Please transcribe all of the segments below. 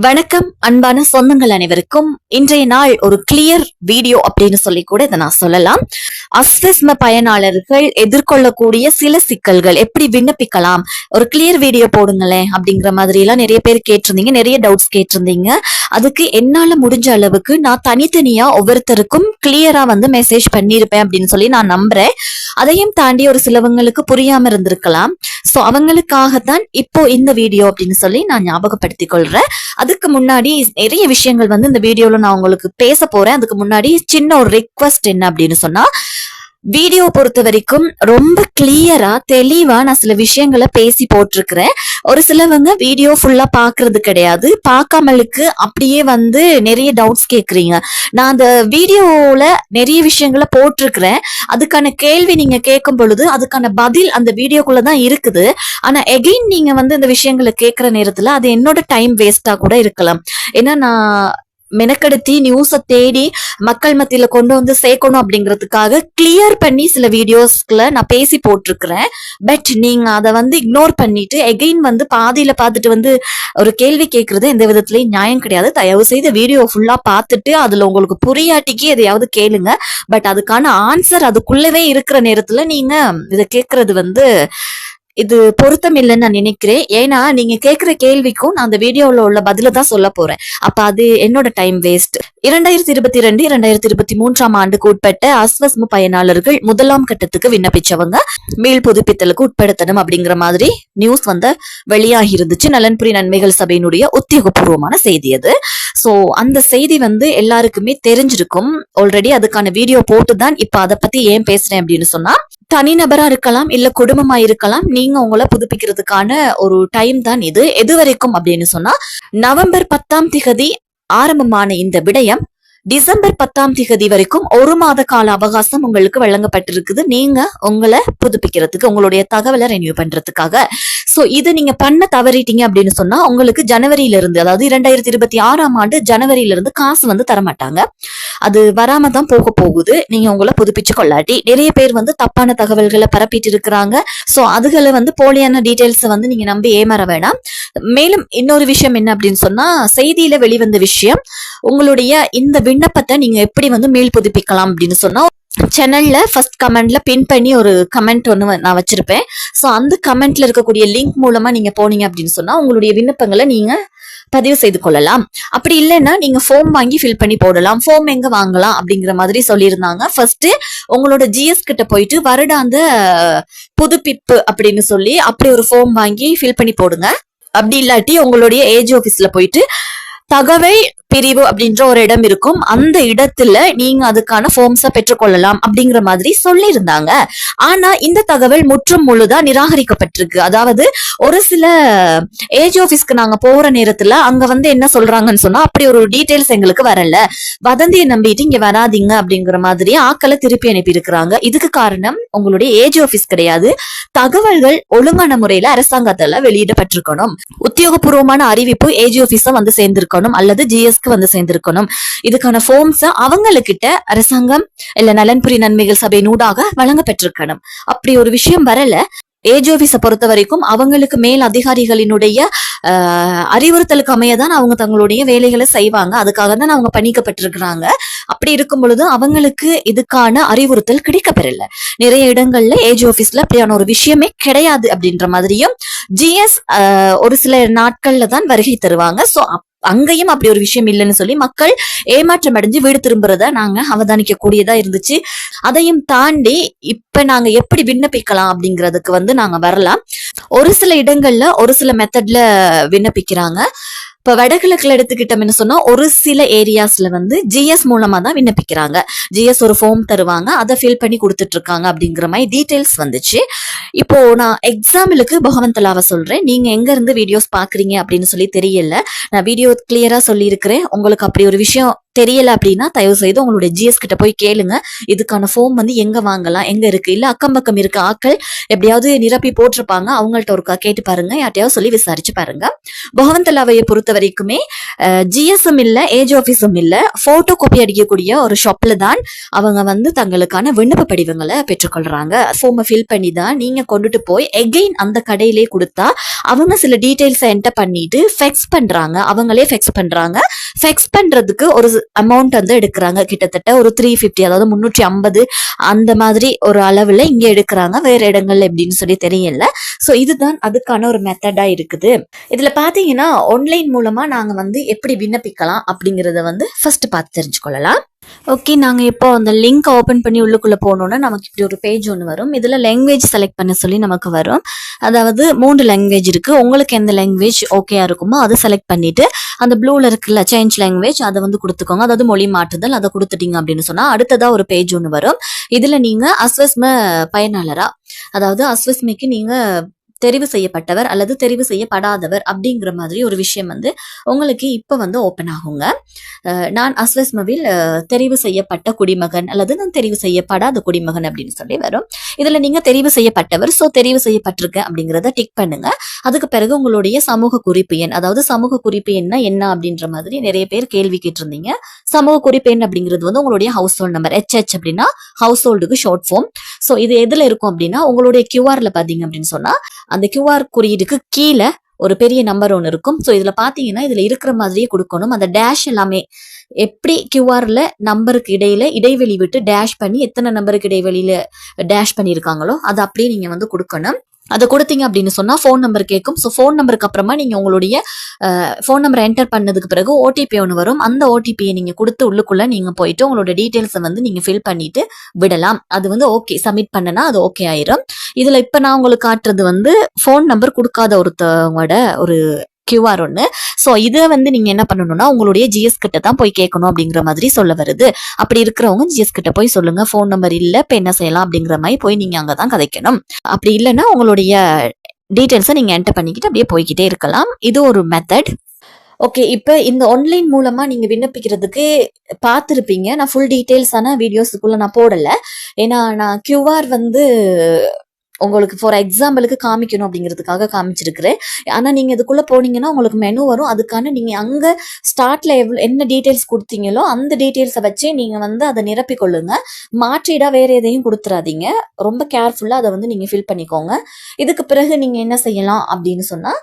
வணக்கம் அன்பான சொந்தங்கள் அனைவருக்கும் இன்றைய நாள் ஒரு கிளியர் வீடியோ அப்படின்னு சொல்லி கூட இதை நான் சொல்லலாம். அஸ்வஸ்ம பயனாளர்கள் எதிர்கொள்ளக்கூடிய சில சிக்கல்கள் எப்படி விண்ணப்பிக்கலாம்? ஒரு கிளியர் வீடியோ போடுங்களேன் அப்படிங்கிற மாதிரி எல்லாம் நிறைய பேர் கேட்டிருந்தீங்க நிறைய டவுட்ஸ் கேட்டிருந்தீங்க. அதுக்கு என்னால முடிஞ்ச அளவுக்கு நான் தனித்தனியா ஒவ்வொருத்தருக்கும் கிளியரா வந்து மெசேஜ் பண்ணியிருப்பேன் அப்படின்னு சொல்லி நான் நம்புறேன். அதையும் தாண்டி ஒரு சிலவங்களுக்கு புரியாம இருந்திருக்கலாம். சோ அவங்களுக்காகத்தான் இப்போ இந்த வீடியோ அப்படின்னு சொல்லி நான் ஞாபகப்படுத்திக் கொள்றேன். அதுக்கு முன்னாடி நிறைய விஷயங்கள் வந்து இந்த வீடியோல நான் உங்களுக்கு பேச போறேன். அதுக்கு முன்னாடி சின்ன ஒரு ரிக்வஸ்ட் என்ன அப்படின்னு சொன்னா வீடியோ பொறுத்த வரைக்கும் ரொம்ப கிளியரா தெளிவா நான் சில விஷயங்களை பேசி போட்டிருக்கிறேன். ஒரு சிலவங்க வீடியோ ஃபுல்லா பாக்குறது கிடையாது. பார்க்காமலுக்கு அப்படியே வந்து நிறைய டவுட்ஸ் கேக்குறீங்க. நான் அந்த வீடியோல நிறைய விஷயங்களை போட்டிருக்கிறேன். அதுக்கான கேள்வி நீங்க கேட்கும் பொழுது அதுக்கான பதில் அந்த வீடியோக்குள்ள தான் இருக்குது. ஆனா எகைன் நீங்க வந்து இந்த விஷயங்களை கேட்கிற நேரத்துல அது என்னோட டைம் வேஸ்டா கூட இருக்கலாம். ஏன்னா நான் மெனக்கெடுத்தி நியூஸை தேடி மக்கள் மத்தியில கொண்டு வந்து சேர்க்கணும் அப்படிங்கிறதுக்காக கிளியர் பண்ணி சில வீடியோஸ்க்குள்ள நான் பேசி போட்டிருக்கிறேன். பட் நீங்க அதை வந்து இக்னோர் பண்ணிட்டு எகைன் வந்து பாதியில பார்த்துட்டு வந்து ஒரு கேள்வி கேட்கறது எந்த விதத்துலயும் நியாயம் கிடையாது. தயவு செய்து வீடியோ ஃபுல்லா பார்த்துட்டு அதுல உங்களுக்கு புரியாட்டிக்கு எதையாவது கேளுங்க. பட் அதுக்கான ஆன்சர் அதுக்குள்ளவே இருக்கிற நேரத்துல நீங்க இதை கேட்கறது வந்து இது பொருத்தம் இல்லைன்னு நான் நினைக்கிறேன். ஏன்னா நீங்க கேட்குற கேள்விக்கும் நான் அந்த வீடியோவில் உள்ள பதில தான் சொல்ல போறேன். அப்ப அது என்னோட டைம் வேஸ்ட் இரண்டாயிரத்தி இருபத்தி ரெண்டு இரண்டாயிரத்தி இருபத்தி மூன்றாம் ஆண்டுக்கு உட்பட்ட அஸ்வஸ்ம பயனாளர்கள் முதலாம் கட்டத்துக்கு விண்ணப்பிச்சவங்க. மீள் புதுப்பித்தலுக்கு உட்படுத்தணும் அப்படிங்கிற மாதிரி நியூஸ் வந்து வெளியாகி இருந்துச்சு. நலன்புரி நன்மைகள் சபையினுடைய உத்தியோகபூர்வமான செய்தி அது. ஸோ அந்த செய்தி வந்து எல்லாருக்குமே தெரிஞ்சிருக்கும். ஆல்ரெடி அதுக்கான வீடியோ போட்டு தான் இப்போ அதை பத்தி ஏன் பேசுறேன் அப்படின்னு சொன்னா தனிநபரா இருக்கலாம் இல்ல குடும்பமா இருக்கலாம் நீங்க உங்களை புதுப்பிக்கிறதுக்கான ஒரு டைம் தான் இது. எது வரைக்கும் அப்படின்னு சொன்னா நவம்பர் பத்தாம் திகதி ஆரம்பமான இந்த விடயம் டிசம்பர் பத்தாம் திகதி வரைக்கும் ஒரு மாத கால அவகாசம் உங்களுக்கு வழங்கப்பட்டிருக்குது. நீங்க உங்களை புதுப்பிக்கிறதுக்கு உங்களுடைய தகவலை ரெனியூ பண்றதுக்காக. சோ இது நீங்க பண்ண தவறிட்டீங்க அப்படின்னு சொன்னா உங்களுக்கு ஜனவரியில இருந்து அதாவது இரண்டாயிரத்தி இருபத்தி ஆறாம் ஆண்டு ஜனவரியில இருந்து காசு வந்து தரமாட்டாங்க. அது வராம தான் போக போகுது. நீங்க உங்களை புதுப்பிச்சு கொள்ளாட்டி. நிறைய பேர் வந்து தப்பான தகவல்களை பரப்பிட்டு இருக்கிறாங்க சோ அதுகளை வந்து போலியான டீடைல்ஸ் வந்து நீங்க நம்பி ஏமாற வேணாம். மேலும் இன்னொரு விஷயம் என்ன அப்படின்னு சொன்னா செய்தியில வெளிவந்த விஷயம் உங்களுடைய இந்த விண்ணப்பத்தை நீங்க எப்படி வந்து மேல் புதுப்பிக்கலாம் அப்படின்னு சொன்னா சேனலில் ஃபஸ்ட் கமெண்டில் பின் பண்ணி ஒரு கமெண்ட் ஒன்று நான் வச்சுருப்பேன். ஸோ அந்த கமெண்ட்டில் இருக்கக்கூடிய லிங்க் மூலமாக நீங்கள் போனீங்க அப்படின்னு சொன்னால் உங்களுடைய விண்ணப்பங்களை நீங்கள் பதிவு செய்து கொள்ளலாம். அப்படி இல்லைன்னா நீங்கள் ஃபோம் வாங்கி ஃபில் பண்ணி போடலாம். ஃபோம் எங்கே வாங்கலாம் அப்படிங்கிற மாதிரி சொல்லியிருந்தாங்க. ஃபர்ஸ்ட்டு உங்களோட ஜிஎஸ் கிட்ட போயிட்டு வருடாந்த புதுப்பிப்பு அப்படின்னு சொல்லி அப்படி ஒரு ஃபோம் வாங்கி ஃபில் பண்ணி போடுங்க. அப்படி இல்லாட்டி உங்களுடைய ஏஜ் ஆஃபீஸில் போயிட்டு தகவல் பிரிவு அப்படின்ற ஒரு இடம் இருக்கும். அந்த இடத்துல நீங்க அதுக்கான ஃபார்ம்ஸ பெற்றுக்கொள்ளலாம் அப்படிங்கிற மாதிரி சொல்லியிருந்தாங்க. ஆனா இந்த தகவல் முற்றும் முழுதா நிராகரிக்கப்பட்டிருக்கு. அதாவது ஒரு சில ஏஜ் ஆபீஸ்க்கு நாங்க போற நேரத்துல அங்க வந்து என்ன சொல்றாங்கன்னு சொன்னா அப்படி ஒரு டீடைல்ஸ் எங்களுக்கு வரல. வதந்தியை நம்பிட்டு இங்க வராதீங்க அப்படிங்கிற மாதிரி ஆக்களை திருப்பி அனுப்பி இருக்கிறாங்க இதுக்கு காரணம் உங்களுடைய ஏஜ் ஆபீஸ் கிடையாது. தகவல்கள் ஒழுங்கான முறையில அரசாங்கத்தால வெளியிடப்பட்டிருக்கணும். உத்தியோகபூர்வமான அறிவிப்பு ஏஜி ஆபீஸ வந்து சேர்ந்திருக்கணும். அல்லது டாஸ்க் வந்து சேர்ந்திருக்கணும். இதுக்கான ஃபார்ம்ஸ் அவங்களுக்கிட்ட அரசாங்கம் இல்ல நலன்புரி நன்மைகள் சபை நூடாக வழங்கப்பட்டிருக்கணும். அப்படி ஒரு விஷயம் வரல. ஏஜ் ஆபீஸை பொறுத்த வரைக்கும் அவங்களுக்கு மேல் அதிகாரிகளினுடைய ஆஹ், அறிவுறுத்தலுக்கு அமையதான் அவங்க தங்களுடைய வேலைகளை செய்வாங்க. அதுக்காக தான் அவங்க பணிக்கப்பட்டிருக்கிறாங்க. அப்படி இருக்கும் பொழுது அவங்களுக்கு இதுக்கான அறிவுறுத்தல் கிடைக்கப்பெறல. நிறைய இடங்கள்ல ஏஜ் ஆபீஸ்ல அப்படியான ஒரு விஷயமே கிடையாது அப்படின்ற மாதிரியும் ஜிஎஸ் ஒரு சில நாட்கள்ல தான் வருகை தருவாங்க. சோ அங்கேயும் அப்படி ஒரு விஷயம் இல்லைன்னு சொல்லி மக்கள் ஏமாற்றம் அடைஞ்சு வீடு திரும்புறத நாங்க அவதானிக்க கூடியதா இருந்துச்சு. அதையும் தாண்டி இப்ப நாங்க எப்படி விண்ணப்பிக்கலாம் அப்படிங்கிறதுக்கு வந்து நாங்க வரலாம். ஒரு சில இடங்கள்ல ஒரு சில மெத்தட்ல விண்ணப்பிக்கிறாங்க. இப்ப வடகிழக்குல எடுத்துக்கிட்டோம்னு சொன்னா ஒரு சில ஏரியாஸ்ல வந்து ஜிஎஸ் மூலமா தான் விண்ணப்பிக்கிறாங்க. ஜிஎஸ் ஒரு ஃபார்ம் தருவாங்க அதை ஃபில் பண்ணி கொடுத்துட்டு இருக்காங்க அப்படிங்கிற மாதிரி டீடைல்ஸ் வந்துச்சு. இப்போ நான் எக்ஸாம்பிளுக்கு பகவந்தலாவை சொல்றேன். நீங்க எங்க இருந்து வீடியோஸ் பாக்குறீங்க அப்படின்னு சொல்லி தெரியல. நான் வீடியோ கிளியரா சொல்லியிருக்கிறேன். உங்களுக்கு அப்படி ஒரு விஷயம் தெரியல அப்படின்னா தயவு செய்து உங்களுடைய ஜிஎஸ் கிட்ட போய் கேளுங்க. இதுக்கான ஃபார்ம் வந்து எங்க வாங்கலாம் எங்க இருக்கு? இல்ல அக்கம் பக்கம் இருக்க ஆட்கள் எப்படியாவது நிரப்பி போட்டிருப்பாங்க அவங்கள்ட்ட ஒருக்கா கேட்டு பாருங்க. யார்ட்டையாவது சொல்லி விசாரிச்சு பாருங்க. பகவந்தலாவையை பொறுத்த வரைக்குமே ஜிஎஸ்எம் இல்ல ஏஜ் ஆஃபீஸும் இல்ல போட்டோ காப்பி அடிக்கக்கூடிய ஒரு ஷாப்ல தான் அவங்க வந்து தங்களுக்கான விண்ணப்ப படிவங்களை பெற்றுக்கொள்றாங்க. ஃபார்மை ஃபில் பண்ணி தான் நீங்க கொண்டுட்டு போய் எகெயின் அந்த கடையிலே கொடுத்தா அவங்க சில டீட்டெயில்ஸை என்டர் பண்ணிட்டு ஃபெக்ஸ் பண்றாங்க. அவங்களே ஃபெக்ஸ் பண்றாங்க. ஃபெக்ஸ் பண்றதுக்கு ஒரு அமௌண்ட் வந்து எடுக்கிறாங்க. கிட்டத்தட்ட ஒரு த்ரீ ஃபிஃப்டி அதாவது முன்னூற்றி ஐம்பது அந்த மாதிரி ஒரு அளவில் இங்கே எடுக்கிறாங்க. வேறு இடங்கள்ல எப்படின்னு சொல்லி தெரியல. ஸோ இதுதான் அதுக்கான ஒரு மெத்தடா இருக்குது. இதுல பார்த்தீங்கன்னா ஆன்லைன் மூலமா நாங்க வந்து எப்படி விண்ணப்பிக்கலாம் அப்படிங்கிறத வந்து ஃபர்ஸ்ட் பார்த்து தெரிஞ்சுக்கொள்ளலாம். ஓகே நாங்கள் இப்போ அந்த லிங்க் ஓப்பன் பண்ணி உள்ளுக்குள்ளே போனோன்னா நமக்கு இப்படி ஒரு பேஜ் ஒன்று வரும். இதில் லாங்குவேஜ் செலக்ட் பண்ண சொல்லி நமக்கு வரும். அதாவது மூன்று லாங்குவேஜ் இருக்குது உங்களுக்கு எந்த லாங்குவேஜ் ஓகேயா இருக்குமோ அதை செலக்ட் பண்ணிட்டு அந்த ப்ளூவில் இருக்குல்ல சேஞ்ச் லாங்குவேஜ் அதை வந்து கொடுத்துக்கோங்க. அதாவது மொழி மாற்றுதல் அதை கொடுத்துட்டீங்க அப்படின்னு சொன்னால் அடுத்ததாக ஒரு பேஜ் ஒன்று வரும். இதில் நீங்கள் அஸ்வஸ்ம பயனாளரா அதாவது அஸ்வஸ்மிக்கு நீங்கள் தெரிவு செய்யப்பட்டவர் அல்லது தெரிவு செய்யப்படாதவர் அப்படிங்கிற மாதிரி ஒரு விஷயம் வந்து உங்களுக்கு இப்போ வந்து ஓப்பன் ஆகுங்க. நான் அஸ்வஸ்மவில் தெரிவு செய்யப்பட்ட குடிமகன் அல்லது நான் தெரிவு செய்யப்படாத குடிமகன் அப்படின்னு சொல்லி வரும். இதில் நீங்கள் தெரிவு செய்யப்பட்டவர் ஸோ தெரிவு செய்யப்பட்டிருக்கேன் அப்படிங்கிறத டிக் பண்ணுங்க. அதுக்கு பிறகு உங்களுடைய சமூக குறிப்பு எண் அதாவது சமூக குறிப்பு எண்ணா என்ன அப்படின்ற மாதிரி நிறைய பேர் கேள்வி கேட்டிருந்தீங்க. சமூக குறிப்பு எண் அப்படிங்கிறது வந்து உங்களுடைய ஹவுஸ் ஹோல்ட் நம்பர் ஹெச்ஹெச் அப்படின்னா ஹவுஸ் ஹோல்டுக்கு ஷார்ட் ஃபார்ம் ஸோ இது எதில் இருக்கும் அப்படின்னா உங்களுடைய கியூஆரில் பார்த்தீங்க அப்படின்னு சொன்னால் அந்த கியூஆர் குறியீடுக்கு கீழே ஒரு பெரிய நம்பர் ஒன்று இருக்கும். ஸோ இதில் பார்த்தீங்கன்னா இதில் இருக்கிற மாதிரியே கொடுக்கணும். அந்த டேஷ் எல்லாமே எப்படி கியூஆர்ல நம்பருக்கு இடையில இடைவெளி விட்டு டேஷ் பண்ணி எத்தனை நம்பருக்கு இடைவெளியில டேஷ் பண்ணியிருக்காங்களோ அதை அப்படியே நீங்க வந்து கொடுக்கணும். அதை கொடுத்தீங்க அப்படின்னு சொன்னால் ஃபோன் நம்பர் கேட்கும். ஸோ ஃபோன் நம்பருக்கு அப்புறமா நீங்கள் உங்களுடைய ஃபோன் நம்பரை என்டர் பண்ணதுக்கு பிறகு ஓடிபி ஒன்று வரும். அந்த ஓடிபியை நீங்கள் கொடுத்து உள்ளுக்குள்ளே நீங்கள் போயிட்டு உங்களோட டீட்டெயில்ஸை வந்து நீங்கள் ஃபில் பண்ணிட்டு விடலாம். அது வந்து ஓகே சப்மிட் பண்ணனா அது ஓகே ஆயிரும். இதுல இப்ப நான் உங்களுக்கு காட்டுறது வந்து ஃபோன் நம்பர் கொடுக்காத ஒருத்தவங்களோட ஒரு கியூஆர் ஒன்று ஸோ இதை வந்து நீங்கள் என்ன பண்ணணும்னா உங்களுடைய ஜிஎஸ் கிட்ட தான் போய் கேட்கணும் அப்படிங்கிற மாதிரி சொல்ல வருது. அப்படி இருக்கிறவங்க ஜிஎஸ் கிட்ட போய் சொல்லுங்க ஃபோன் நம்பர் இல்லை இப்போ என்ன செய்யலாம் அப்படிங்கிற மாதிரி போய் நீங்கள் அங்கே தான் கதைக்கணும். அப்படி இல்லைன்னா உங்களுடைய டீட்டெயில்ஸை நீங்கள் என்டர் பண்ணிக்கிட்டு அப்படியே போய்கிட்டே இருக்கலாம். இது ஒரு மெத்தட் ஓகே இப்போ இந்த ஆன்லைன் மூலமாக நீங்கள் விண்ணப்பிக்கிறதுக்கு பார்த்துருப்பீங்க. நான் ஃபுல் டீட்டெயில்ஸான வீடியோஸுக்குள்ளே நான் போடலை. ஏன்னா நான் கியூஆர் வந்து உங்களுக்கு ஃபார் எக்ஸாம்பிளுக்கு காமிக்கணும் அப்படிங்கிறதுக்காக காமிச்சிருக்கிறேன். ஆனால் நீங்கள் இதுக்குள்ளே போனீங்கன்னா உங்களுக்கு மெனு வரும். அதுக்கான நீங்கள் அங்கே ஸ்டார்ட்டில் எவ்வளோ என்ன டீட்டெயில்ஸ் கொடுத்தீங்களோ அந்த டீட்டெயில்ஸை வச்சு நீங்கள் வந்து அதை நிரப்பிக்கொள்ளுங்க. மாற்றீடாக வேறு எதையும் கொடுத்துறாதீங்க. ரொம்ப கேர்ஃபுல்லாக அதை வந்து நீங்கள் ஃபில் பண்ணிக்கோங்க. இதுக்கு பிறகு நீங்கள் என்ன செய்யலாம் அப்படின்னு சொன்னால்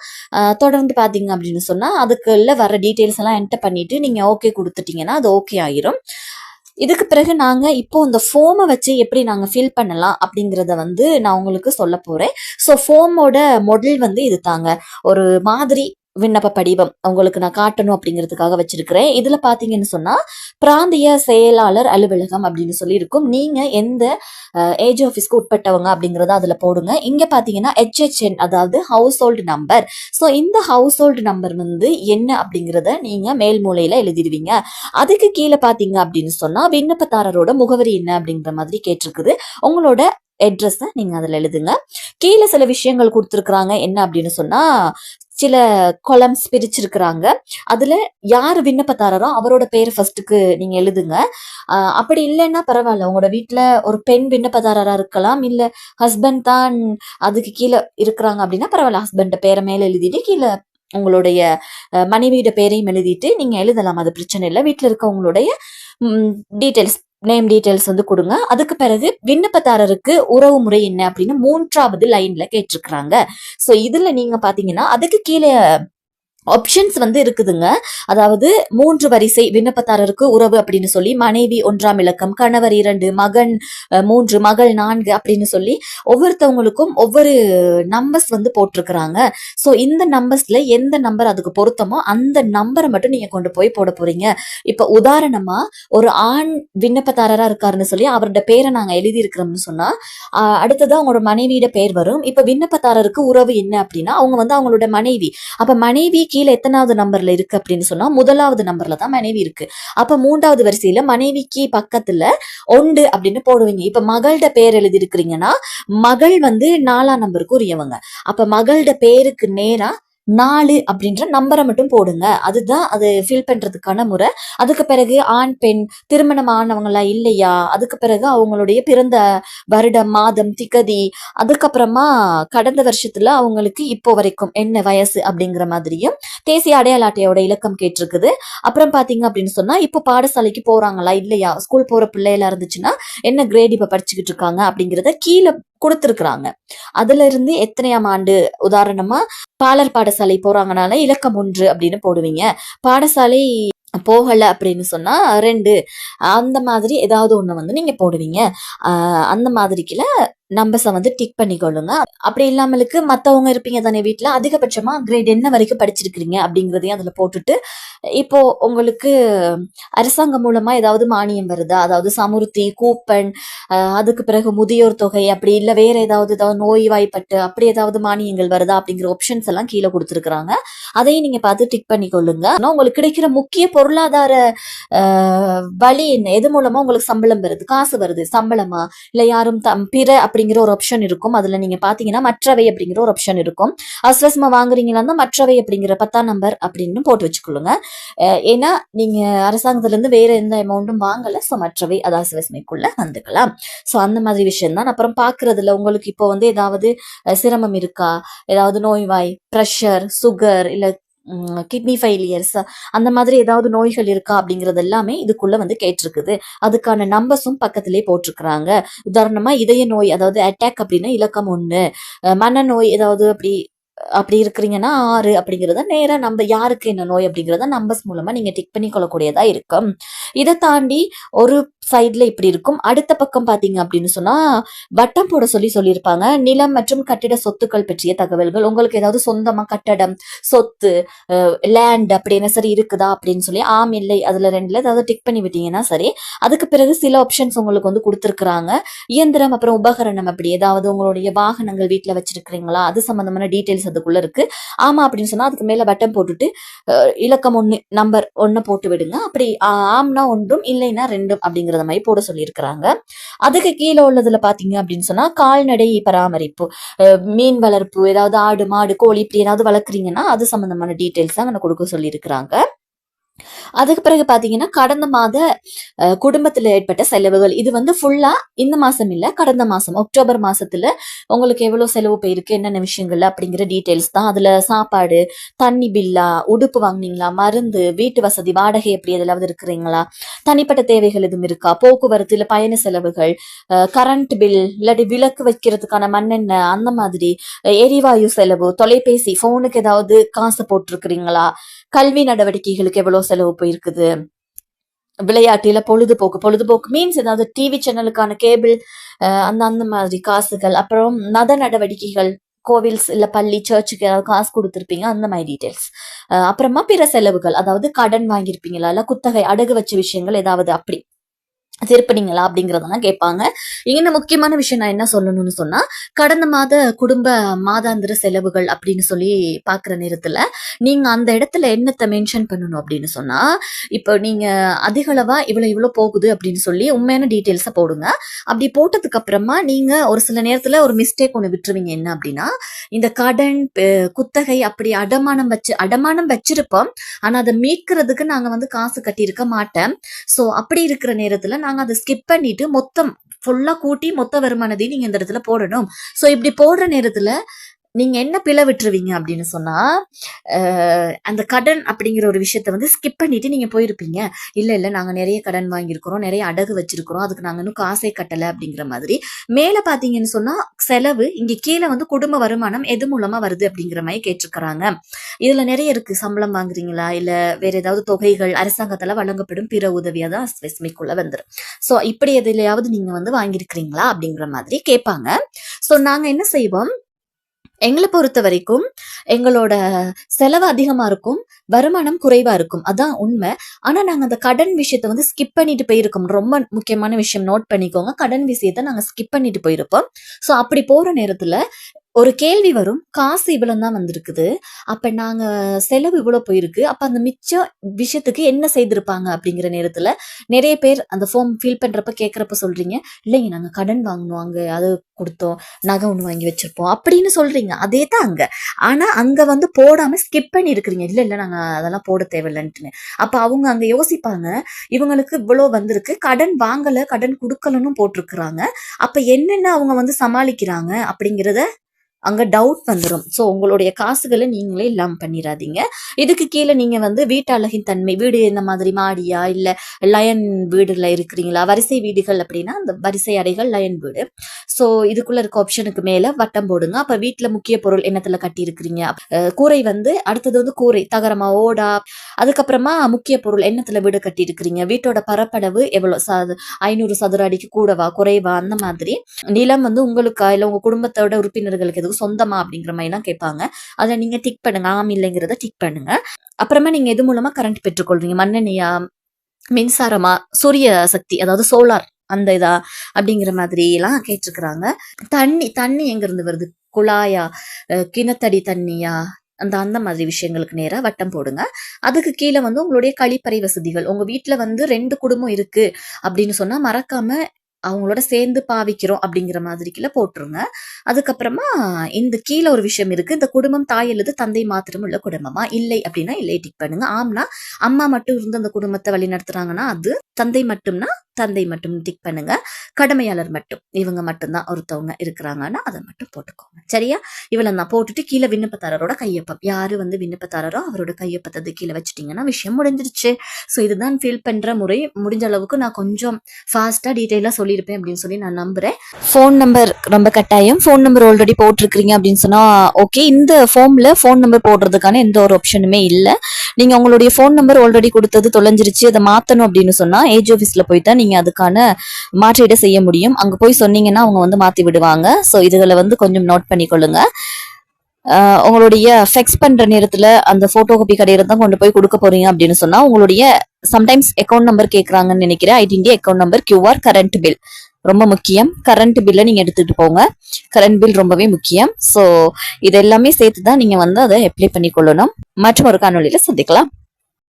தொடர்ந்து பார்த்தீங்க அப்படின்னு சொன்னால் அதுக்குள்ள வர டீட்டெயில்ஸ் எல்லாம் என்டர் பண்ணிவிட்டு நீங்கள் ஓகே கொடுத்துட்டீங்கன்னா அது ஓகே ஆயிரும். இதுக்கு பிறகு நாங்கள் இப்போ இந்த ஃபோமை வச்சு எப்படி நாங்கள் ஃபில் பண்ணலாம் அப்படிங்கிறத வந்து நான் உங்களுக்கு சொல்ல போகிறேன் ஸோ ஃபோமோட மொடல் வந்து இது தாங்க ஒரு மாதிரி விண்ணப்ப படிவம் உங்களுக்கு நான் காட்டணும் அப்படிங்கிறதுக்காக வச்சிருக்கிறேன். இதுல பாத்தீங்கன்னு சொன்னா பிராந்திய செயலாளர் அலுவலகம் அப்படின்னு சொல்லி இருக்கும் நீங்க எந்த ஏஜ் ஆஃபீஸ்க்கு உட்பட்டவங்க அப்படிங்கறத அதுல போடுங்க. இங்க பாத்தீங்கன்னா ஹெச்ஹெச்என் அதாவது ஹவுஸ் ஹோல்டு நம்பர் ஸோ இந்த ஹவுஸ் ஹோல்டு நம்பர் வந்து என்ன அப்படிங்கிறத நீங்க மேல் மூலையில எழுதிடுவீங்க. அதுக்கு கீழே பாத்தீங்க அப்படின்னு சொன்னா விண்ணப்பதாரரோட முகவரி என்ன அப்படிங்கிற மாதிரி கேட்டிருக்குது. உங்களோட அட்ரஸை நீங்க அதுல எழுதுங்க. கீழே சில விஷயங்கள் கொடுத்துருக்குறாங்க. என்ன அப்படின்னு சொன்னா சில கொலம்ஸ் பிரிச்சிருக்கிறாங்க. அதுல யார் விண்ணப்பதாரரோ அவரோட பேர் ஃபர்ஸ்ட்டுக்கு நீங்க எழுதுங்க. அப்படி இல்லைன்னா பரவாயில்ல உங்களோட வீட்டில் ஒரு பெண் விண்ணப்பதாரராக இருக்கலாம் இல்லை ஹஸ்பண்ட் தான் அதுக்கு கீழே இருக்கிறாங்க அப்படின்னா பரவாயில்ல ஹஸ்பண்ட பேரை மேலே எழுதிட்டு கீழே உங்களுடைய மனைவியோட பேரையும் எழுதிட்டு நீங்க எழுதலாம் அது பிரச்சனை இல்லை. வீட்டில் இருக்கவங்களுடைய டீட்டெயில்ஸ் நேம் டீட்டெயில்ஸ் வந்து கொடுங்க. அதுக்கு பிறகு விண்ணப்பதாரருக்கு உறவு முறை என்ன அப்படின்னு மூன்றாவது லைன்ல கேட்டிருக்கிறாங்க. ஸோ இதுல நீங்க பாத்தீங்கன்னா அதுக்கு கீழே ஆப்ஷன்ஸ் வந்து இருக்குதுங்க. அதாவது மூன்று வரிசை விண்ணப்பதாரருக்கு உறவு அப்படின்னு சொல்லி மனைவி ஒன்றாம் இலக்கம் கணவர் இரண்டு மகன் மூன்று மகள் நான்கு அப்படின்னு சொல்லி ஒவ்வொருத்தவங்களுக்கும் ஒவ்வொரு நம்பர்ஸ் வந்து போட்டிருக்கிறாங்க. ஸோ இந்த நம்பர்ஸ்ல எந்த நம்பர் அதுக்கு பொருத்தமோ அந்த நம்பரை மட்டும் நீங்க கொண்டு போய் போட போறீங்க. இப்போ உதாரணமா ஒரு ஆண் விண்ணப்பதாரரா இருக்காருன்னு சொல்லி அவரோட பேரை நாங்க எழுதி இருக்கிறோம்னு சொன்னா அடுத்தது அவங்களோட மனைவியோட பேர் வரும். இப்போ விண்ணப்பதாரருக்கு உறவு என்ன அப்படின்னா அவங்க வந்து அவங்களோட மனைவி. அப்ப மனைவி கீழே எத்தனாவது நம்பர்ல இருக்கு அப்படின்னு சொன்னா முதலாவது நம்பர்ல தான் மனைவி இருக்கு. அப்ப மூன்றாவது வரிசையில மனைவிக்கு பக்கத்துல ஒன்று அப்படின்னு போடுவீங்க. இப்ப மகள்கிட்ட பேர் எழுதி இருக்கிறீங்கன்னா மகள் வந்து நாலாம் நம்பருக்கு உரியவங்க. அப்ப மகள்கிட்ட பேருக்கு நேரா நாலு அப்படின்ற நம்பரை மட்டும் போடுங்க. அதுதான் அது ஃபில் பண்ணுறதுக்கான முறை. அதுக்கு பிறகு ஆண் பெண் திருமணம் ஆனவங்களா இல்லையா? அதுக்கு பிறகு அவங்களுடைய பிறந்த வருடம் மாதம் திகதி அதுக்கப்புறமா கடந்த வருஷத்துல அவங்களுக்கு இப்போ வரைக்கும் என்ன வயசு அப்படிங்கிற மாதிரியும் தேசிய அடையாள அட்டையோட இலக்கம் கேட்டிருக்குது. அப்புறம் பாத்தீங்க அப்படின்னு சொன்னா இப்போ பாடசாலைக்கு போறாங்களா இல்லையா? ஸ்கூல் போற பிள்ளைகளா இருந்துச்சுன்னா என்ன கிரேட் இப்ப படிச்சுக்கிட்டு இருக்காங்க அப்படிங்கிறத கீழே கொடுத்துருக்குறாங்க. அதுல இருந்து எத்தனையாம் ஆண்டு உதாரணமா பாலர் பாடசாலை போறாங்கனால இலக்கம் ஒன்று அப்படின்னு போடுவீங்க. பாடசாலை போகல அப்படின்னு சொன்னா ரெண்டு. அந்த மாதிரி ஏதாவது ஒண்ணு வந்து நீங்க போடுவீங்க. அந்த மாதிரிக்குல நம்பர்ஸை வந்து டிக் பண்ணிக்கொள்ளுங்க. அப்படி இல்லாமலுக்கு மத்தவங்க இருப்பீங்க தானே வீட்ல அதிகபட்சமா கிரேட் என்ன வரைக்கும் படிச்சிருக்கிறீங்க அப்படிங்கறதையும் அதுல போட்டுட்டு இப்போ உங்களுக்கு அரசாங்கம் மூலமா ஏதாவது மானியம் வருதா? அதாவது சமுர்த்தி கூப்பன் அதுக்கு பிறகு முதியோர் தொகை அப்படி இல்ல வேற ஏதாவது ஏதாவது நோய் வாய்ப்பட்டு அப்படி ஏதாவது மானியங்கள் வருதா? அப்படிங்கிற ஆப்ஷன்ஸ் எல்லாம் கீழே கொடுத்துருக்குறாங்க. அதையும் நீங்க பார்த்து டிக் பண்ணிக்கொள்ளுங்க. ஆனால் உங்களுக்கு கிடைக்கிற முக்கிய பொருளாதார வழி என்ன? எது மூலமா உங்களுக்கு சம்பளம் வருது? காசு வருது? சம்பளமா? இல்லை யாரும் தம் பிற அப்படிங்கிற ஒரு ஆப்ஷன் இருக்கும். அதுல நீங்க பாத்தீங்கன்னா மற்றவை அப்படிங்கிற ஒரு ஆப்ஷன் இருக்கும். அஸ்வசமா வாங்குறீங்களா மற்றவை அப்படிங்கிற பத்தாம் நம்பர் அப்படின்னு போட்டு வச்சுக்கொள்ளுங்க. ஏன்னா நீங்க அரசாங்கத்துல இருந்து வேற எந்த அமௌண்ட்டும் வாங்கல. ஸோ மற்றவை அது அஸ்வசமைக்குள்ள வந்துக்கலாம். ஸோ அந்த மாதிரி விஷயம் தான் அப்புறம் பாக்குறதுல உங்களுக்கு இப்போ வந்து ஏதாவது சிரமம் இருக்கா? ஏதாவது நோய்வாய் ப்ரெஷர் சுகர் இல்ல கிட்னி ஃபெயிலியர்ஸ் அந்த மாதிரி ஏதாவது நோய்கள் இருக்கா அப்படிங்கிறது எல்லாமே இதுக்குள்ள வந்து கேட்டிருக்குது. அதுக்கான நம்பர்ஸும் பக்கத்திலே போட்டிருக்கிறாங்க. உதாரணமா இதய நோய் அதாவது அட்டாக் அப்படின்னா இலக்கம் ஒன்று மனநோய் ஏதாவது அப்படி அப்படி இருக்கிறீங்கன்னா ஆறு அப்படிங்கிறத நேராக நம்ம யாருக்கு என்ன நோய் அப்படிங்கிறத நம்பர்ஸ் மூலமாக நீங்கள் டிக் பண்ணி கொள்ளக்கூடியதாக இருக்கும். இதை தாண்டி ஒரு சைடில் இப்படி இருக்கும். அடுத்த பக்கம் பார்த்தீங்க அப்படின்னு சொன்னா வட்டம் போட சொல்லி சொல்லியிருப்பாங்க. நிலம் மற்றும் கட்டிட சொத்துக்கள் பற்றிய தகவல்கள். உங்களுக்கு ஏதாவது சொந்தமாக கட்டடம் சொத்து லேண்ட் அப்படின்னு சரி இருக்குதா அப்படின்னு சொல்லி ஆம் இல்லை அதில் ரெண்டில் ஏதாவது டிக் பண்ணி விட்டீங்கன்னா சரி அதுக்கு பிறகு சில ஆப்ஷன்ஸ் உங்களுக்கு வந்து கொடுத்துருக்குறாங்க. இயந்திரம் அப்புறம் உபகரணம் அப்படி ஏதாவது உங்களுடைய வாகனங்கள் வீட்டில் வச்சிருக்கிறீங்களா? அது சம்மந்தமான டீட்டெயில்ஸ் அதுக்குள்ள இருக்கு. ஆமாம் அப்படின்னு சொன்னா அதுக்கு மேலே பட்டன் போட்டுட்டு இலக்கம் ஒன்று நம்பர் ஒன்னு போட்டு விடுங்க. அப்படி ஆம்னா ஒன்றும் இல்லைன்னா ரெண்டும் அப்படிங்கிறது மாதிரி போட சொல்லியிருக்கிறாங்க. அதுக்கு கீழே உள்ளதுல பாத்தீங்க அப்படின்னு சொன்னா கால்நடை பராமரிப்பு மீன் வளர்ப்பு ஏதாவது ஆடு மாடு கோழி இப்படி ஏதாவது வளர்க்குறீங்கன்னா அது சம்பந்தமான டீட்டெயில்ஸ் தான் கொடுக்க சொல்லியிருக்கிறாங்க. அதுக்கு பிறகு பாத்தீங்கன்னா கடந்த மாத குடும்பத்துல ஏற்பட்ட செலவுகள். இது வந்து ஃபுல்லா இந்த மாசம் இல்ல கடந்த மாசம். அக்டோபர் மாசத்துல உங்களுக்கு எவ்வளவு செலவு போயிருக்கு என்னென்ன விஷயங்கள் அப்படிங்கிற டீட்டெயில்ஸ் தான். அதுல சாப்பாடு தண்ணி பில்லா உடுப்பு வாங்குனீங்களா மருந்து வீட்டு வசதி வாடகை எப்படி எதாவது இருக்கிறீங்களா தனிப்பட்ட தேவைகள் எதுவும் இருக்கா போக்குவரத்து இல்ல பயண செலவுகள் கரண்ட் பில் இல்லாட்டி விளக்கு வைக்கிறதுக்கான மண்ணெண்ணெய் அந்த மாதிரி எரிவாயு செலவு தொலைபேசி போனுக்கு ஏதாவது காசு போட்டிருக்கிறீங்களா கல்வி நடவடிக்கைகளுக்கு எவ்வளவு செலவு போயிருக்குது. விளையாட்டில் பொழுதுபோக்கு பொழுதுபோக்கு மீன்ஸ் ஏதாவது டிவி சேனலுக்கான கேபிள் அந்த அந்த மாதிரி காசுகள் அப்புறம் மத நடவடிக்கைகள் கோவில்ஸ் இல்லை பள்ளி சர்ச்சுக்கு ஏதாவது காசு கொடுத்துருப்பீங்க அந்த மாதிரி டீட்டெயில்ஸ் அப்புறமா பிற செலவுகள் அதாவது கடன் வாங்கியிருப்பீங்களா இல்லை குத்தகை அடகு வச்ச விஷயங்கள் ஏதாவது அப்படி. திருப்பினீங்களா அப்படிங்கிறதெல்லாம் கேட்பாங்க. இன்னும் முக்கியமான விஷயம் நான் என்ன சொல்லணும்னு சொன்னா கடந்த மாத குடும்ப மாதாந்திர செலவுகள் அப்படின்னு சொல்லி பாக்குற நேரத்துல நீங்க அந்த இடத்துல என்னத்தை மென்ஷன் பண்ணணும் அப்படின்னு சொன்னா இப்போ நீங்க அதிகளவா இவ்வளவு இவ்வளவு போகுது அப்படின்னு சொல்லி உண்மையான டீட்டெயில்ஸை போடுங்க. அப்படி போட்டதுக்கு அப்புறமா நீங்க ஒரு சில நேரத்துல ஒரு மிஸ்டேக் ஒன்று விட்டுருவீங்க. என்ன அப்படின்னா இந்த கடன் குத்தகை அப்படி அடமானம் வச்சு அடமானம் வச்சிருப்போம். ஆனா அதை மீட்கிறதுக்கு நாங்க வந்து காசு கட்டியிருக்க மாட்டேன் ஸோ அப்படி இருக்கிற நேரத்துல நாங்க அதை ஸ்கிப் பண்ணிட்டு மொத்தம் ஃபுல்லா கூட்டி மொத்த வருமானத்தையும் நீங்க இந்த இடத்துல போடணும். சோ இப்படி போடுற நேரத்துல நீங்கள் என்ன பிழை விட்டுருவீங்க அப்படின்னு சொன்னால் அந்த கடன் அப்படிங்கிற ஒரு விஷயத்த வந்து ஸ்கிப் பண்ணிவிட்டு நீங்கள் போயிருப்பீங்க. இல்லை இல்லை நாங்கள் நிறைய கடன் வாங்கியிருக்கிறோம் நிறைய அடகு வச்சுருக்கிறோம் அதுக்கு நாங்கள் இன்னும் காசே கட்டலை அப்படிங்கிற மாதிரி. மேலே பார்த்தீங்கன்னு சொன்னால் செலவு இங்கே கீழே வந்து குடும்ப வருமானம் எது மூலமாக வருது அப்படிங்கிற மாதிரி கேட்டிருக்கிறாங்க. இதில் நிறைய இருக்குது சம்பளம் வாங்குறீங்களா? இல்லை வேறு ஏதாவது தொகைகள் அரசாங்கத்தால் வழங்கப்படும் பிற உதவியாக தான் ஸ்பெசிமிக்குள்ள வந்துரும். ஸோ இப்படி எதுலையாவது நீங்கள் வந்து வாங்கியிருக்கிறீங்களா அப்படிங்கிற மாதிரி கேட்பாங்க. ஸோ நாங்கள் என்ன செய்வோம்? எங்களை பொறுத்த வரைக்கும் எங்களோட செலவு அதிகமா இருக்கும் வருமானம் குறைவா இருக்கும். அதான் உண்மை. ஆனா நாங்க அந்த கடன் விஷயத்த வந்து ஸ்கிப் பண்ணிட்டு போயிருக்கோம். ரொம்ப முக்கியமான விஷயம். நோட் பண்ணிக்கோங்க. கடன் விஷயத்த நாங்க ஸ்கிப் பண்ணிட்டு போயிருப்போம். சோ அப்படி போற நேரத்துல ஒரு கேள்வி வரும். காசு இவ்வளோ தான் வந்திருக்குது. அப்போ நாங்கள் செலவு இவ்வளோ போயிருக்கு. அப்போ அந்த மிச்சம் விஷயத்துக்கு என்ன செய்திருப்பாங்க அப்படிங்கிற நேரத்தில் நிறைய பேர் அந்த ஃபார்ம் ஃபில் பண்ணுறப்ப கேட்குறப்ப சொல்கிறீங்க இல்லைங்க நாங்கள் கடன் வாங்கினோம் அங்கே. அது கொடுத்தோம். நகை ஒன்று வாங்கி வச்சுருப்போம். அப்படின்னு சொல்கிறீங்க அதே தான் அங்கே. ஆனால் அங்கே வந்து போடாமல் ஸ்கிப் பண்ணி இருக்கிறீங்க இல்லை இல்லை நாங்கள் அதெல்லாம் போட தேவையில்லைன்ட்டுன்னு. அப்போ அவங்க அங்கே யோசிப்பாங்க. இவங்களுக்கு இவ்வளோ வந்திருக்கு. கடன் வாங்கலை கடன் கொடுக்கலன்னு போட்டிருக்கிறாங்க. அப்போ என்னென்ன அவங்க வந்து சமாளிக்கிறாங்க அப்படிங்கிறத அங்க டவுட் வந்துடும் ஸோ உங்களுடைய காசுகளை நீங்களே இல்லாம பண்ணிடாதீங்க இதுக்கு கீழே நீங்க வந்து வீட்டழகின் தன்மை வீடு இந்த மாதிரி மாடியா இல்ல லயன் வீடுல இருக்கிறீங்களா? வரிசை வீடுகள் அப்படின்னா அந்த வரிசை அறைகள் லயன் வீடு. ஸோ இதுக்குள்ள இருக்க ஆப்ஷனுக்கு மேல வட்டம் போடுங்க. அப்ப வீட்டுல முக்கிய பொருள் என்னத்துல கட்டி இருக்கிறீங்க கூரை வந்து அடுத்தது வந்து கூரை. தகரமா ஓடா. அதுக்கப்புறமா முக்கிய பொருள் என்னத்துல வீடு கட்டி இருக்கிறீங்க வீட்டோட பரப்பளவு எவ்வளவு ச- ஐநூறு சதுர அடிக்கு கூடவா குறைவா? அந்த மாதிரி. நிலம் வந்து உங்களுக்கா? இல்ல உங்க குடும்பத்தோட உறுப்பினர்களுக்கு எதுவும் சொந்தமா அப்படிங்கிற மாதிரிலாம் கேட்பாங்க. அதை நீங்கள் டிக் பண்ணுங்க. ஆம் இல்லைங்கிறத டிக் பண்ணுங்க. அப்புறமா நீங்கள் எது மூலமாக கரண்ட் பெற்றுக்கொள்வீங்க மண்ணெண்ணெயா மின்சாரமா சூரிய சக்தி அதாவது சோலார் அந்த இதா அப்படிங்கிற மாதிரி எல்லாம் கேட்டிருக்கிறாங்க. தண்ணி தண்ணி எங்கேருந்து வருது? குழாயா கிணத்தடி தண்ணியா? அந்த அந்த மாதிரி விஷயங்களுக்கு நேராக வட்டம் போடுங்க. அதுக்கு கீழே வந்து உங்களுடைய கழிப்பறை வசதிகள். உங்கள் வீட்டில் வந்து ரெண்டு குடும்பம் இருக்குது அப்படின்னு சொன்னால் மறக்காமல் அவங்களோட சேர்ந்து பாவிக்கிறோம் அப்படிங்கிற மாதிரி கீழே போட்டுருங்க. அதுக்கப்புறமா இந்த கீழே ஒரு விஷயம் இருக்கு. இந்த குடும்பம் தாய் அல்லது தந்தை மாத்திரம் உள்ள குடும்பமா? இல்லை அப்படின்னா இல்லை டிக் பண்ணுங்க. ஆம்னா அம்மா மட்டும் இருந்து அந்த குடும்பத்தை வழி நடத்துறாங்கன்னா அது தந்தை மட்டும்னா தந்தை மட்டும் டிக் பண்ணுங்க. கடமையாளர் மட்டும். இவங்க மட்டும்தான் ஒருத்தவங்க இருக்கிறாங்கன்னா அதை மட்டும் போட்டுக்கோங்க. சரியா? இவளை நான் போட்டுட்டு கீழே விண்ணப்பதாரரோட கையொப்பம். யாரு வந்து விண்ணப்பதாரரோ அவரோட கையொப்பத்தை கீழே வச்சுட்டிங்கன்னா விஷயம் முடிஞ்சிருச்சு. ஸோ இதுதான் ஃபில் பண்ற முறை. முடிஞ்ச அளவுக்கு நான் கொஞ்சம் ஃபாஸ்டா டீட்டெயிலாக சொல்லியிருப்பேன் அப்படின்னு சொல்லி நான் நம்புறேன். ஃபோன் நம்பர் ரொம்ப கட்டாயம். ஃபோன் நம்பர் ஆல்ரெடி போட்டிருக்கிறீங்க அப்படின்னு சொன்னா ஓகே இந்த ஃபார்ம்ல ஃபோன் நம்பர் போடுறதுக்கான எந்த ஒரு ஆப்ஷனுமே இல்லை. நீங்க உங்களுடைய ஃபோன் நம்பர் ஆல்ரெடி கொடுத்தது தொலைஞ்சிருச்சு. அதை மாத்தணும் அப்படின்னு சொன்னா ஏஜ் ஆஃபீஸ்ல போய் தான் நீங்க அதுக்கான மாற்றீடை செய்ய முடியும். அங்க போய் சொன்னீங்கன்னா அவங்க வந்து மாத்தி விடுவாங்க. ஸோ இதுகளை வந்து கொஞ்சம் நோட் பண்ணிக்கொள்ளுங்க. உங்களுடைய ஃபெக்ஸ் பண்ற நேரத்துல அந்த போட்டோ காப்பி கடையில தான் கொண்டு போய் கொடுக்க போறீங்க அப்படின்னு சொன்னா உங்களுடைய சம்டைம்ஸ் அக்கௌண்ட் நம்பர் கேக்குறாங்கன்னு நினைக்கிறேன். Identity account number QR current bill ரொம்ப முக்கியம். கரண்ட் பில்லை நீங்க எடுத்துட்டு போங்க. கரண்ட் பில் ரொம்பவே முக்கியம். ஸோ இது எல்லாமே சேர்த்து தான் நீங்க வந்து அதை அப்ளை பண்ணிக்கொள்ளணும். மற்றும் ஒரு காணொலியில சந்திக்கலாம்.